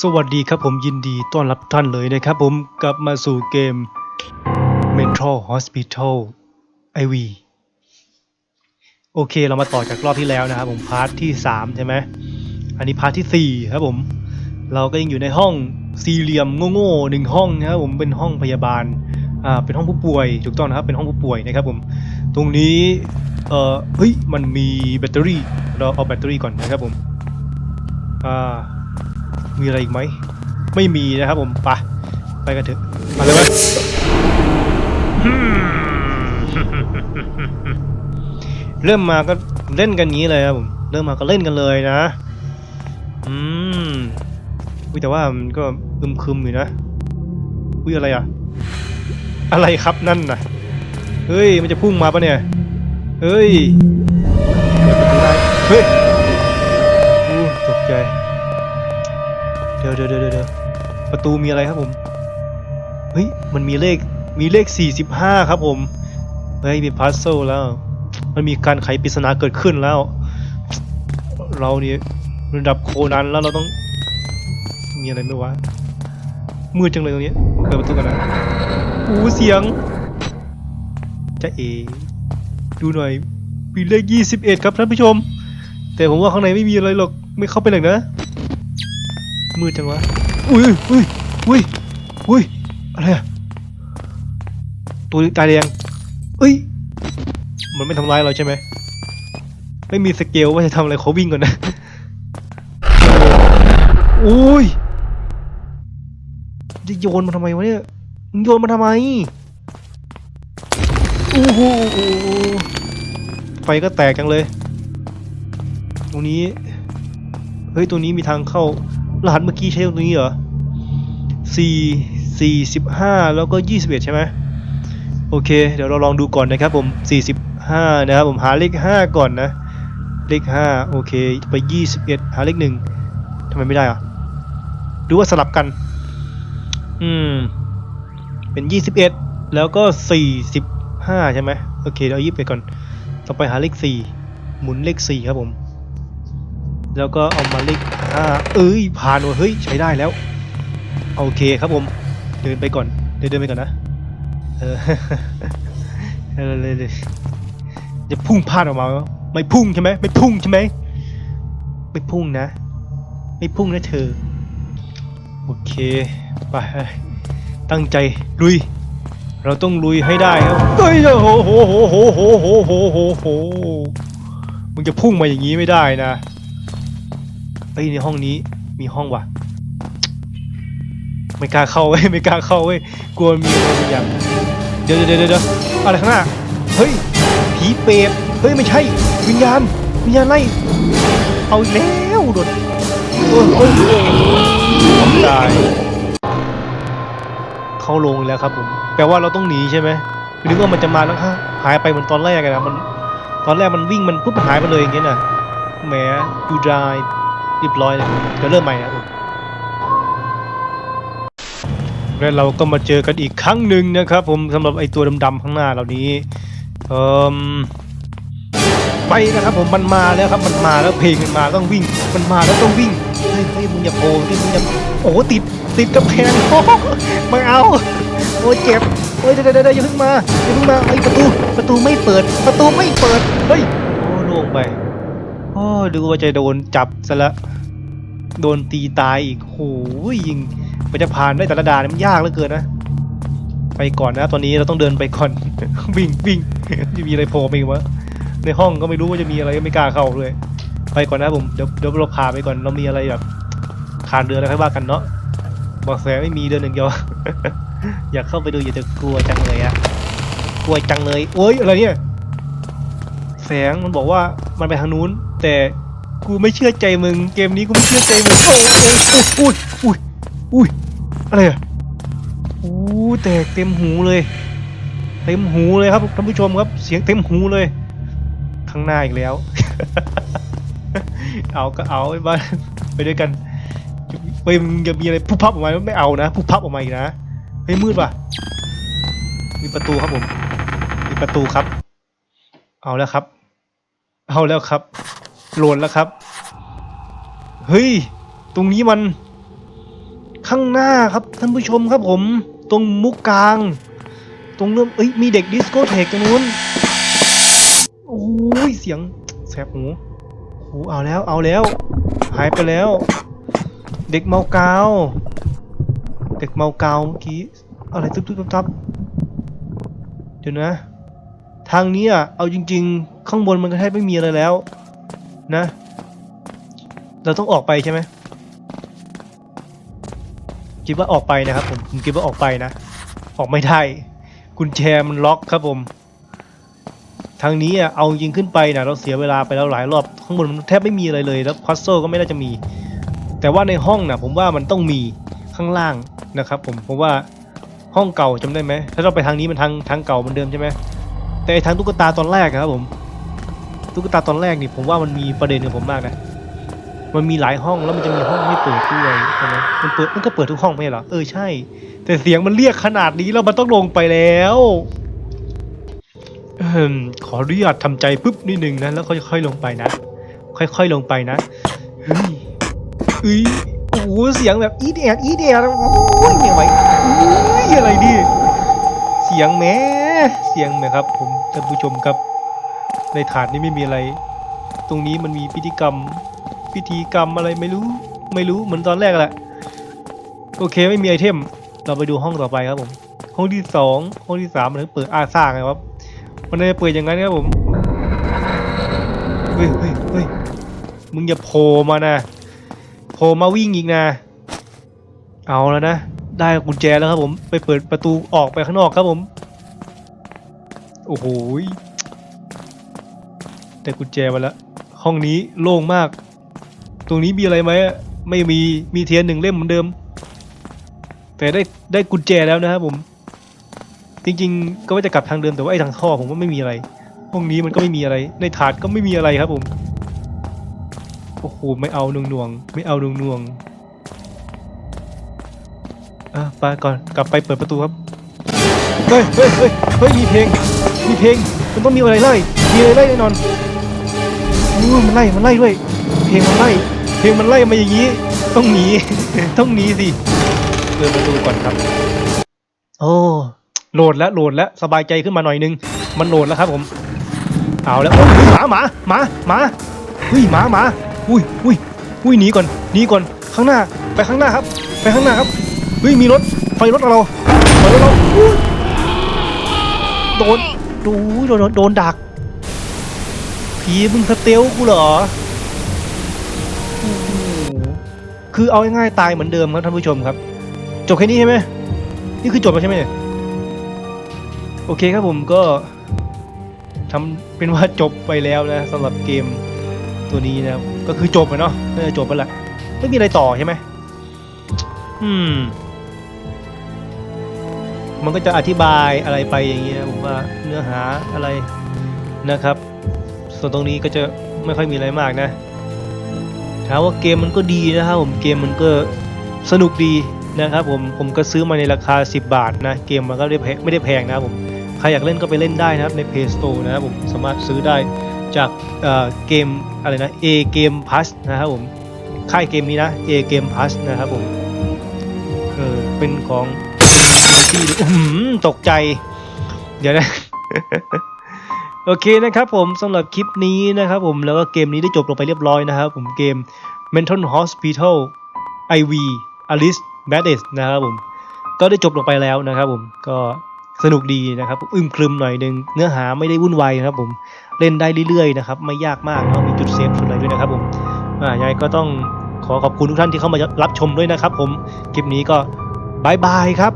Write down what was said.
สวัสดีครับผมยินดีต้อนรับท่านเลยนะครับผมกลับมาสู่เกม Mental Hospital IV โอเคเรามาต่อจากรอบที่แล้วนะครับผมพาร์ทที่ 3 ใช่ไหมอันนี้พาร์ทที่ 4 ครับผม เราก็ยังอยู่ในห้องสี่เหลี่ยมโง่ๆหนึ่งห้องนะครับผมเป็นห้องพยาบาลอ่าเป็นห้องผู้ป่วยถูกต้องนะครับเป็นห้องผู้ป่วยนะครับผมตรงนี้เอ่อเฮ้ยมันมีแบตเตอรี่เราเอาแบตเตอรี่ก่อนนะครับผมอ่า มีอะไรอีกไหม ไม่มีนะครับผมไปไปกันเถอะมาเลยไหมเริ่มมาก็เล่นกันงี้เลยครับผมเริ่มมาก็เล่นกันเลยนะ อืมอุ้ยแต่ว่ามันก็อึมครึมอยู่นะอุ้ยอะไรอะอะไรครับนั่นน่ะเฮ้ยมันจะพุ่งมาปะเนี่ยเฮ้ยเปิดประตูได้เฮ้ยอู้ตกใจ เดี๋ยวเดี๋ยวเดี๋ยวเดี๋ยวประตูมีอะไรครับผม เฮ้ย มันมีเลข มีเลข 45 ครับผม เฮ้ยมีพัซเซิลแล้ว มันมีการไขปริศนาเกิดขึ้นแล้ว เรานี่ระดับโคนันแล้วเราต้อง มีอะไรไหมวะ มืดจังเลยตรงนี้เปิดประตูกันนะอู้เสียงจะเอ ดูหน่อย มีเลข 21 ครับท่านผู้ชม แต่ผมว่าข้างในไม่มีอะไรหรอก ไม่เข้าไปเลยนะ มืดจังวะ อุ้ยอุ้ยอุ้ยอุ้ยอะไรอะตัวตายแดงเอ้ย มันไม่ทำร้ายเราใช่ไหม ไม่มีสเกลว่าจะทำอะไรเขาวิ่งก่อนนะอุ้ยจะโยนมาทำไมวะเนี่ยมึงโยนมาทำไมโอ้โหไฟก็แตกจังเลย ตรงนี้ เฮ้ย ตรงนี้มีทางเข้า รหัสเมื่อกี้ใช้ตรงนี้เหรอสี่สี่สิบห้าแล้วก็ยี่สิบเอ็ดใช่ไหมโอเค เดี๋ยวเราลองดูก่อนนะครับผมสี่สิบห้านะครับผมหาเลขห้าก่อนนะ เลขห้าโอเคไปยี่สิบเอ็ดหาเลขหนึ่งทำไมไม่ได้อะดูว่าสลับกัน อืม เป็นยี่สิบเอ็ดแล้วก็สี่สิบห้าใช่ไหมโอเคเดี๋ยวเอายี่สิบเอ็ดก่อน ต่อไปหาเลขสี่หมุนเลขสี่ครับผม แล้วก็เอามาเลขห้าเอ้ยผ่านว่ะเฮ้ยใช้ได้แล้ว โอเคครับผม เดินไปก่อน เดินเดินไปก่อนนะ เออเออเลยเลยจะพุ่งพลาดออกมา ไม่พุ่งใช่ไหมไม่พุ่งใช่ไหมไม่พุ่งนะ ไม่พุ่งนะเธอ โอเคไปตั้งใจลุย เราต้องลุยให้ได้ครับเฮ้ยโอ้โหโหโหโหโหโหโหโหมึงจะพุ่งมาอย่างนี้ไม่ได้นะ เฮ้ยในห้องนี้มีห้องว่ะ ไม่กล้าเข้าเว้ยไม่กล้าเข้าเว้ยกลัวมีอะไรบางอย่างเดี๋ยวเดี๋ยวเดี๋ยวเดี๋ยวอะไรข้างหน้าเฮ้ยผีเปรตเฮ้ยไม่ใช่ วิญญาณวิญญาณไล่เอาแล้วโดดโอ้ยโอ้ยตายเข้าลงแล้วครับผมแปลว่าเราต้องหนีใช่ไหมนึกว่ามันจะมาแล้วฮะหายไปเหมือนตอนแรกอะนะมัน ตอนแรกมันวิ่งมันปุ๊บมันหายไปเลยอย่างเงี้ยน่ะแหมดูดาย เรียบร้อยเลยเดี๋ยวเริ่มใหม่นะครับและเราก็มาเจอกันอีกครั้งหนึ่งนะครับ ผมสำหรับไอตัวดำๆข้างหน้าเหล่านี้เอ่มไปนะครับผมมันมาแล้วครับมันมาแล้วเพลงมันมาต้องวิ่ง มันมาแล้วต้องวิ่งเฮ้ยเฮ้ยมึงอย่าโผล่ดิมึงอย่าโอ้ติดติดกระแพงโอ้ไม่เอาโอ้เจ็บเฮ้ยเดี๋ยวเดี๋ยวเดี๋ยวอย่าเพิ่งมาอย่าเพิ่งมาไอประตูประตูไม่เปิด ประตูไม่เปิดเฮ้ยโอ้โล่งไป ดูว่าจะโดนจับซะละ โดนตีตายอีกโหยิงไปจะผ่านได้แต่ละด่านมันยากเหลือเกินนะ ไปก่อนนะ ตอนนี้เราต้องเดินไปก่อน วิ่งวิ่งจะมีอะไรโผล่มาอีกวะในห้องก็ไม่รู้ว่าจะมีอะไรก็ไม่กล้าเข้าเลย ไปก่อนนะผมเดี๋ยวเดี๋ยวเราพาไปก่อนเรามีอะไรแบบขาดเดินอะไรค่อยว่ากันเนาะบอกแสไม่มีเดินหนึ่งเดียวอยากเข้าไปดูอย่าจะกลัวจังเลยอะกลัวจังเลยโอ้ยอะไรเนี่ย แสงมันบอกว่ามันไปทางนู้น แต่กูไม่เชื่อใจมึง เกมนี้กูไม่เชื่อใจมึงโอ้ยโอ้ยโอ้ยอุ้ยอุ้ยอะไรอะอู้แตกเต็มหูเลย เต็มหูเลยครับท่านผู้ชมครับ เสียงเต็มหูเลย ข้างหน้าอีกแล้ว เอาก็เอาไปบ้านไปด้วยกันไปมึงจะมีอะไรพุบพับออกมาไม่เอานะพุบพับออกมาอีกนะเฮ้ยมืดว่ะ มีประตูครับผม มีประตูครับ เอาแล้วครับ เอาแล้วครับ โหลดแล้วครับ เฮ้ย ตรงนี้มัน ข้างหน้าครับท่านผู้ชมครับผม ตรงมุกกลาง ตรงเริ่มเอ้ย มีเด็กดิสโก้เทคตรงนู้น โอ้ย เสียงแสบหูโอ้เอาแล้ว เอาแล้ว หายไปแล้ว เด็กเมากาว เด็กเมากาวเมื่อกี้ อะไรตึ๊บตึ๊บตับตับเดี๋ยวนะ ทางนี้อะ เอาจริง ๆ ข้างบนมันก็แทบไม่มีอะไรแล้ว นะ เราต้องออกไปใช่ไหมคิดว่าออกไปนะครับผมผมคิดว่าออกไปนะ ออกไม่ได้กุญแจมันล็อกครับผม ทางนี้อะเอาจริงขึ้นไปนะเราเสียเวลาไปแล้วหลายรอบข้างบนมันแทบไม่มีอะไรเลยแล้วพัซโซก็ไม่น่าจะมี แต่ว่าในห้องนะผมว่ามันต้องมีข้างล่างนะครับ ผมเพราะว่าห้องเก่าจำได้ไหมถ้าเราไปทางนี้มันทางทางเก่าเหมือนเดิมใช่ไหมแต่ทางตุ๊กตาตอนแรกอะครับผม ตุ๊กตาตอนแรกนี่ผมว่ามันมีประเด็นกับผมมากนะ มันมีหลายห้องแล้วมันจะมีห้องไม่เปิดด้วยใช่ไหมมันเปิดมันก็เปิดทุกห้องไม่เหรอ เออใช่ แต่เสียงมันเรียกขนาดนี้แล้วมันต้องลงไปแล้วอขออนุญาตทำใจปุ๊บนิดนึงนะแล้วค่อยๆลงไปนะ ค่อยๆลงไปนะเฮ้ยเอ้ยโอ้โหเสียงแบบอีเดียดอีเดียดโอ้ยเนี่ยไว้อุ้ยอะไรดิเสียงแม้เสียงแหมครับ ผมท่านผู้ชมครับ ในถาดนี้ไม่มีอะไร ตรงนี้มันมีพิธีกรรม พิธีกรรมอะไรไม่รู้ ไม่รู้เหมือนตอนแรกแหละ โอเคไม่มีไอเทม เราไปดูห้องต่อไปครับผม ห้องที่สองห้องที่สามมันถึงเปิดอาซ่าไงครับ มันจะเปิดอย่างนั้นครับผม เฮ้ยเฮ้ยเฮ้ยมึงอย่าโผล่มานะ โผล่มาวิ่งอีกนะ เอาแล้วนะ ได้กุญแจแล้วครับผม ไปเปิดประตูออกไปข้างนอกครับผม โอ้โห ยได้กุญแจมาแล้วห้องนี้โล่งมาก ตรงนี้มีอะไรไหมอะไม่มีมีเทียนหนึ่งเล่มเหมือนเดิม แต่ได้ได้กุญแจแล้วนะครับผม จริงๆ ก็ว่าจะกลับทางเดิมแต่ว่าไอ้ทางท่อผมว่าไม่มีอะไรห้องนี้มันก็ไม่มีอะไร ในถาดก็ไม่มีอะไรครับผมโอ้โหไม่เอาหน่วงๆไม่เอาหน่วงๆอะไปก่อนกลับไปเปิดประตูครับเฮ้ยเฮ้ยเฮ้ยเฮ้ยมีเพลงมีเพลงมันต้องมีอะไรไล่มีอะไรไล่แน่นอน อู้มันไล่มันไล่ด้วย เพลงมันไล่ เพลงมันไล่มาอย่างนี้ ต้องหนี ต้องหนีสิเปิดประตูก่อนครับ โอ้โหลดแล้วโหลดแล้วสบายใจขึ้นมาหน่อยนึง มันโหลดแล้วครับผม เอาแล้วโอ้ยหมาหมาหมาหมาเฮ้ยหมาหมาอุ้ยอุ้ยอุ้ยหนีก่อนหนีก่อนข้างหน้าไปข้างหน้าครับ ไปข้างหน้าครับเฮ้ยมีรถไฟรถเราไฟรถเราอุ๊ยโดนโอ้ยโดนโดนโดนดัก ผีมึงสเตลกูเหรอ คือเอาง่ายๆตายเหมือนเดิมครับท่านผู้ชมครับ จบแค่นี้ใช่ไหมนี่คือจบแล้วใช่ไหมโอเคครับผมก็ทำเป็นว่าจบไปแล้วนะสำหรับเกมตัวนี้นะก็คือจบไปเนาะน่าจะจบไปละไม่มีอะไรต่อใช่ไหมอืม มันก็จะอธิบายอะไรไปอย่างเงี้ยผมว่าเนื้อหาอะไรนะครับ ส่วนตรงนี้ก็จะไม่ค่อยมีอะไรมากนะถามว่าเกมมันก็ดีนะครับผมเกมมันก็สนุกดีนะครับผมผมก็ซื้อมาในราคา 10 บาทนะเกมมันก็ไม่ได้แพงนะครับผมใครอยากเล่นก็ไปเล่นได้นะครับใน Play Store นะครับผมสามารถซื้อได้จากเเกมอะไรนะ A Game Plus นะครับผมค่ายเกมนี้นะ A Game Plus นะครับผมเออเป็นของที่ตกใจ เดี๋ยวนะ โอเคนะครับผมสำหรับคลิปนี้นะครับผมแล้วก็เกมนี้ได้จบลงไปเรียบร้อยนะครับผมเกม Mental Hospital IV Alice b a d d e s นะครับผมก็ได้จบลงไปแล้วนะครับผมก็สนุกดีนะครับอึมครึมหน่อยนึงเนื้อหาไม่ได้วุ่นวายนะครับผมเล่นได้เรื่อยๆนะครับไม่ยากมากเนาะมีจุดเซฟจุดอะไรด้วยนะครับผมอ่ายังไงก็ต้องขอขอบคุณทุกท่านที่เข้ามารับชมด้วยนะครับผมคลิปนี้ก็บายบายครับ